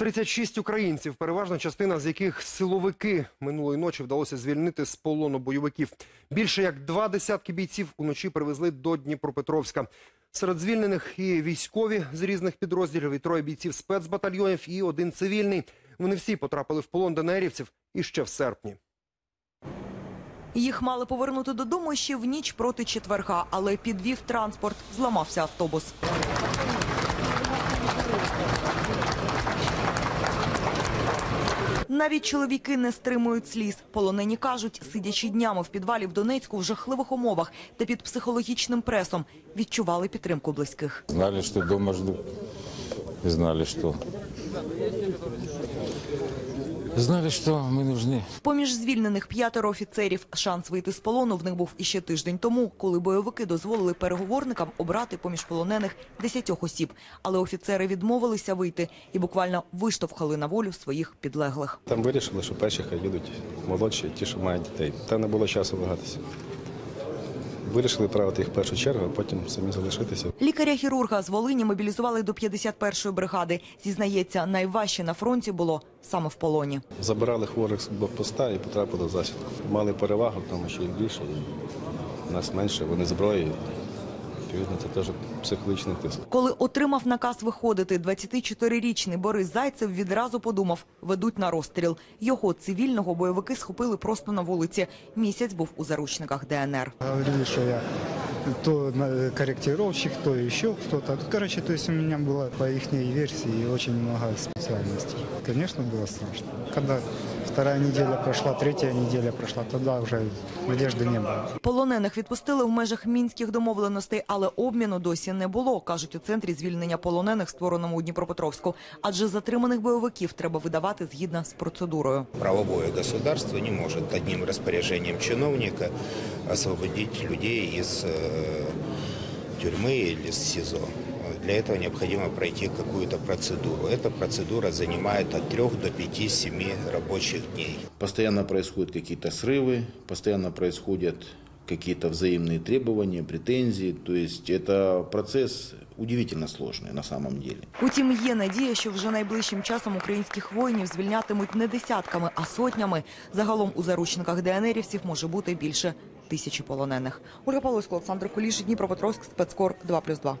36 українців, переважна частина з яких силовики минулої ночі вдалося звільнити з полону бойовиків. Більше як два десятки бійців уночі привезли до Дніпропетровська. Серед звільнених і військові з різних підрозділів, і троє бійців спецбатальйонів, і один цивільний. Вони всі потрапили в полон ДНРівців іще в серпні. Їх мали повернути додому ще в ніч проти четверга, але підвів транспорт, зламався автобус. Навіть чоловіки не стримують сліз. Полонені кажуть, сидячи днями в підвалі в Донецьку в жахливих умовах та під психологічним пресом, відчували підтримку близьких. Знали, що дома жду. И знали, что... Знали, что мы нужны. Поміж звільнених п'ятеро офіцерів. Шанс вийти з полону в них був іще тиждень тому, коли бойовики дозволили переговорникам обрати поміж полонених десятьох осіб. Але офіцери відмовилися вийти і буквально виштовхали на волю своїх підлеглих. Там вирішили, що перші хай їдуть молодші, ті, що мають дітей. Там не було часу вагатися. Вирішили правити їх в першу чергу, а потім самі залишитися. Лікаря-хірурга з Волині мобілізували до 51-ї бригади. Зізнається, найважче на фронті було саме в полоні. Забирали хворих з блокпоста і потрапили в засідку. Мали перевагу, тому що їх більше, і нас менше, вони зброї. Відповідно, це теж психологічний тиск. Коли отримав наказ виходити, 24-річний Борис Зайцев відразу подумав, ведуть на розстріл. Його цивільного бойовики схопили просто на вулиці. Місяць був у заручниках ДНР. Говорили, що я то на- корректировщик, то еще кто-то. Короче, то есть у меня было по их версии очень много специальностей. Конечно, было страшно. Когда вторая неделя прошла, третья неделя прошла, тогда уже надежды не было. Полонених відпустили в межах мінських домовленостей, але обміну досі не було, кажуть у центрі звільнення полонених, створеному у Дніпропетровську. Адже затриманих бойовиків треба видавати згідно з процедурою. Правовое государство не может одним распоряжением чиновника освободить людей из э, тюрьмы или из СИЗО. Для этого необходимо пройти какую-то процедуру. Эта процедура занимает от 3 до 5-7 рабочих дней. Постоянно происходят какие-то срывы, постоянно происходят какие-то взаимные требования, претензии. То есть это процесс удивительно сложный на самом деле. Утім, є надія, що вже найближчим часом українських воїнів звільнятимуть не десятками, а сотнями. Загалом у заручниках ДНРівців може бути більше тисячі полонених. Ольга Павловська, Олександр Куліш, Дніпропетровськ, спецкор 2+,2.